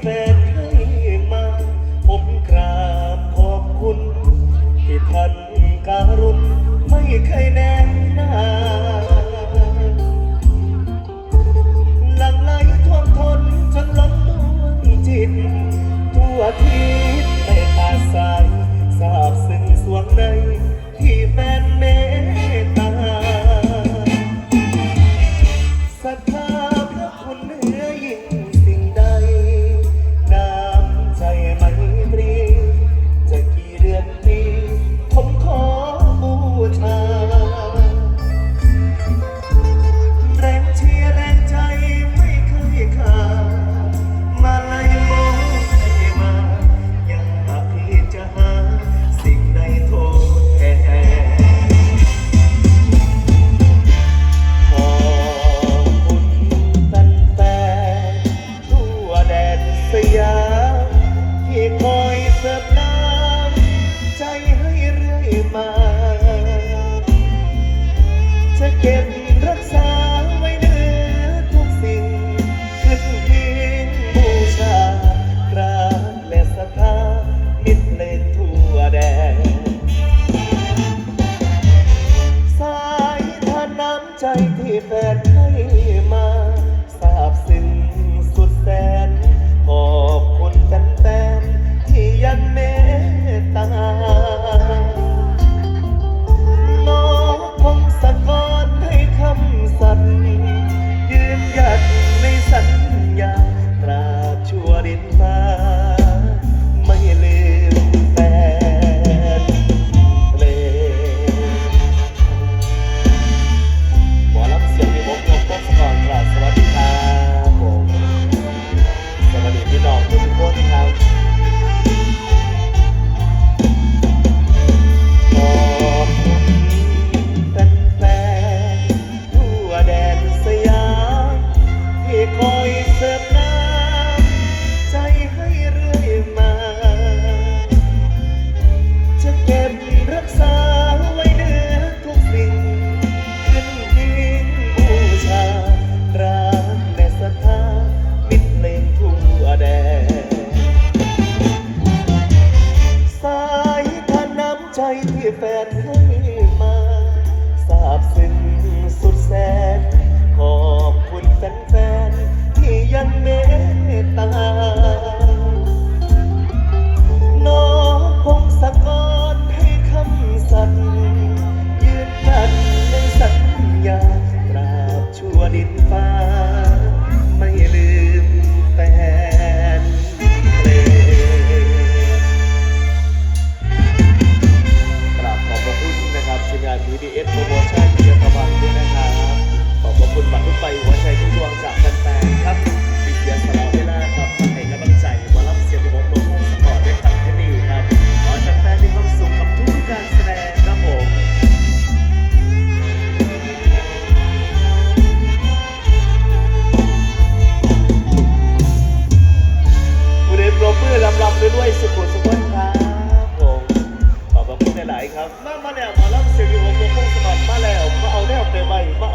แฟนให้มา ผมกราบขอบคุณ ที่ท่านการุณไม่เคยแน่นาหลังไหลท่วมทนจนล้นดวงจิต เสิร์น้ำใจให้เรื่อยมาจะเก็บ step